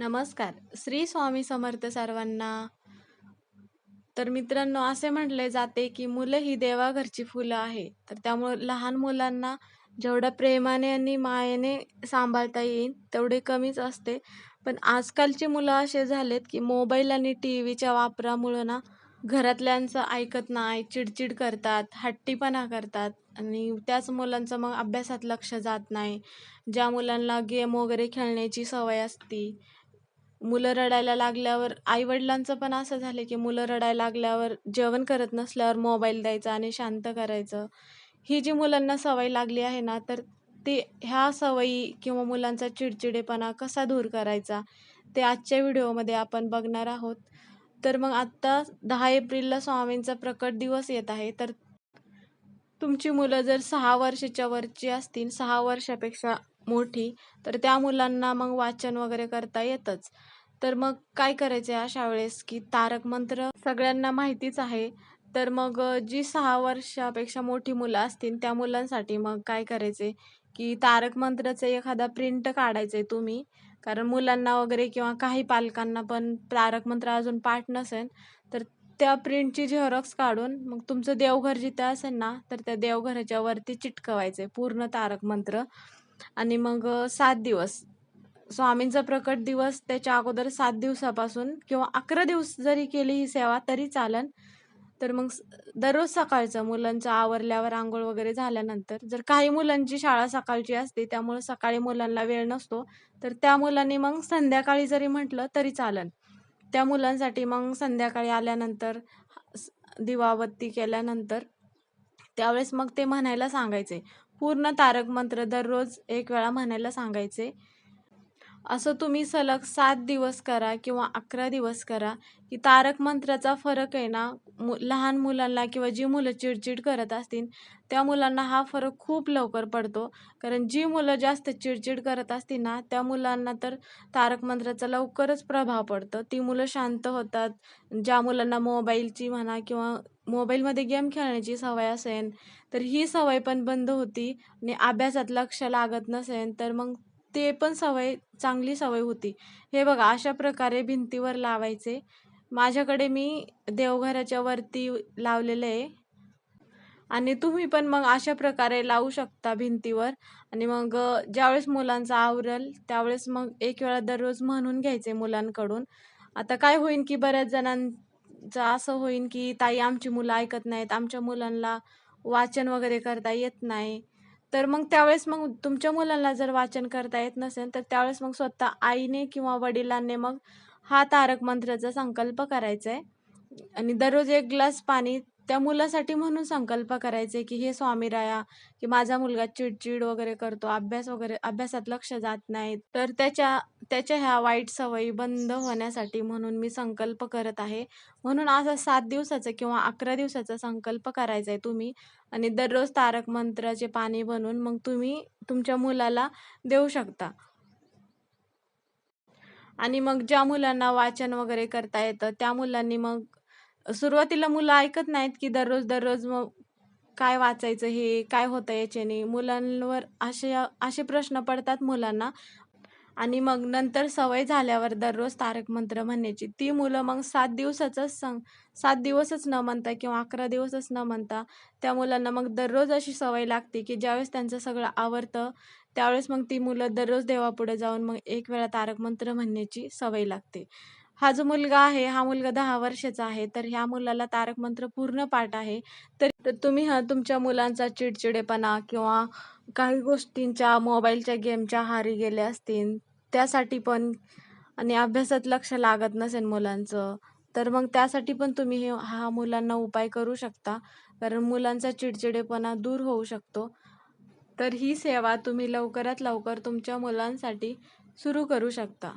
नमस्कार. श्री स्वामी समर्थ सर्वांना. तर मित्रांनो असे म्हटले जाते की मुलं ही देवाघरची फुलं आहे. तर त्यामुळं लहान मुलांना जेवढ्या प्रेमाने आणि मायेने सांभाळता येईल तेवढे कमीच असते. पण आजकालची मुलं असे झालेत की मोबाईल आणि टी व्हीच्या वापरामुळं ना घरातल्यांचं ऐकत नाही चिडचिड करतात हट्टीपणा करतात आणि त्याच मुलांचं मग अभ्यासात लक्ष जात नाही. ज्या मुलांना गेम वगैरे खेळण्याची सवय असती मुलं रडायला लागल्यावर आई-वडिलांचं पण असं झालं की मुलं रडायला लागल्यावर जेवण करत नसल्यावर मोबाईल द्यायचा आणि शांत करायचं. ही जी मुलांना सवय लागली आहे ना, तर ते ह्या सवयी किंवा मुलांचा चिडचिडेपणा कसा दूर करायचा, ते आजच्या व्हिडिओमध्ये आपण बघणार आहोत. तर मग आत्ता दहा एप्रिलला स्वामींचा प्रकट दिवस येत आहे. तर तुमची मुलं जर सहा वर्षाच्या वरची असतील, सहा वर्षापेक्षा मोठी, तर त्या मुलांना मग वाचन वगैरे करता येतच. तर मग काय करायचं आहे अशा वेळेस, की तारक मंत्र सगळ्यांना माहितीच आहे. तर मग जी सहा वर्षापेक्षा मोठी मुलं असतील, त्या मुलांसाठी मग काय करायचे, की तारक मंत्राचं एखादा प्रिंट काढायचं तुम्ही. कारण मुलांना वगैरे किंवा काही पालकांना पण तारक मंत्र अजून पाठ नसेल, तर त्या प्रिंटची झेरॉक्स काढून मग तुमचं देवघर जिथे असेल ना, तर त्या देवघराच्या वरती चिटकवायचं पूर्ण तारक मंत्र आणि मग सात दिवस स्वामींचा प्रकट दिवस त्याच्या अगोदर सात दिवसापासून किंवा 11 दिवस जरी केली ही सेवा तरी चालन तर मग दररोज सकाळचं मुलांचं आवरल्यावर आंघोळ वगैरे झाल्यानंतर जर काही मुलांची शाळा सकाळची असते त्यामुळे सकाळी मुलांना वेळ नसतो, तर त्या मुलांनी मग संध्याकाळी जरी म्हटलं तरी चालन त्या मुलांसाठी मग संध्याकाळी आल्यानंतर दिवाबत्ती केल्यानंतर त्यावेळेस मग ते म्हणायला सांगायचे. पूर्ण तारक मंत्र दररोज एक वेळा म्हणायला सांगायचे. असं तुम्ही सलग सात दिवस करा किंवा 11 दिवस करा, की तारक मंत्राचा फरक आहे ना, मु लहान मुलांना किंवा जी मुलं चिडचिड करत असतील, त्या मुलांना हा फरक खूप लवकर पडतो. कारण जी मुलं जास्त चिडचिड करत असतील ना, त्या मुलांना तर तारक मंत्राचा लवकरच प्रभाव पडतो. ती मुलं शांत होतात. ज्या मुलांना मोबाईलची म्हणा किंवा मोबाईलमध्ये गेम खेळण्याची सवय असेल, तर ही सवय पण बंद होती आणि अभ्यासात लक्ष लागत नसेल, तर मग ते पण सवय चांगली सवय होती. हे बघा अशा प्रकारे भिंतीवर लावायचे. माझ्याकडे मी देवघराच्या वरती लावलेलं आहे. आणि तुम्ही पण मग अशा प्रकारे लावू शकता भिंतीवर आणि मग ज्यावेळेस मुलांचं आवरेल त्यावेळेस मग एक वेळा दररोज म्हणून घ्यायचे मुलांकडून. आता काय होईन की बऱ्याच जणांचं असं होईल की ताई आमची मुलं ऐकत नाहीत, आमच्या मुलांना वाचन वगैरे करता येत नाही. तर मग त्यावेळेस मग तुमच्या मुलांना जर वाचन करता येत नसेल, तर त्यावेळेस मग स्वतः आईने किंवा वडिलांनी मग हा तारक मंत्राचा संकल्प करायचा आहे आणि दररोज एक ग्लास पाणी त्या मुलासाठी म्हणून संकल्प करायचे, की "हे स्वामीराया, की माझा मुलगा चिडचिड वगैरे करतो, अभ्यास वगैरे अभ्यासात लक्ष जात नाही, तर त्याच्या त्याच्या ह्या वाईट सवयी बंद होण्यासाठी म्हणून मी संकल्प करत आहे." म्हणून असा सात दिवसाचा किंवा 11 दिवसाचा संकल्प करायचा आहे तुम्ही आणि दररोज तारक मंत्राचे पाणी बनवून मग तुम्ही तुमच्या मुलाला देऊ शकता. आणि मग ज्या मुलांना वाचन वगैरे करता येतं, त्या मुलांनी मग सुरुवातीला मुलं ऐकत नाहीत, की दररोज, दररोज मग काय वाचायचं हे, काय होतं याच्याने? मुलांवर असे असे प्रश्न पडतात मुलांना आणि मग नंतर सवय झाल्यावर दररोज तारक मंत्र म्हणण्याची, ती मुलं मग सात दिवसाचंच सं सात दिवसच न म्हणता किंवा 11 दिवसच न म्हणता, त्या मुलांना मग दररोज अशी सवय लागते, की ज्यावेळेस त्यांचं सगळं आवडतं त्यावेळेस मग ती मुलं दररोज देवापुढे जाऊन मग एक वेळा तारक मंत्र म्हणण्याची सवय लागते. हा जो मुलगा आहे, हा मुलगा दहा वर्षाचा आहे, तर ह्या मुलाला तारक मंत्र पूर्ण पाठ आहे. तर तुम्ही हा तुमच्या मुलांचा चिडचिडेपणा किंवा काही गोष्टींच्या मोबाईलच्या गेमच्या हारी गेल्या असतील, त्यासाठी पण आणि अभ्यासात लक्ष लागत नसेल मुलांचं, तर मग त्यासाठी पण तुम्ही हे हा मुलांना उपाय करू शकता. कारण मुलांचा चिडचिडेपणा दूर होऊ शकतो. तर ही सेवा तुम्ही लवकरात लवकर तुमच्या मुलांसाठी सुरू करू शकता.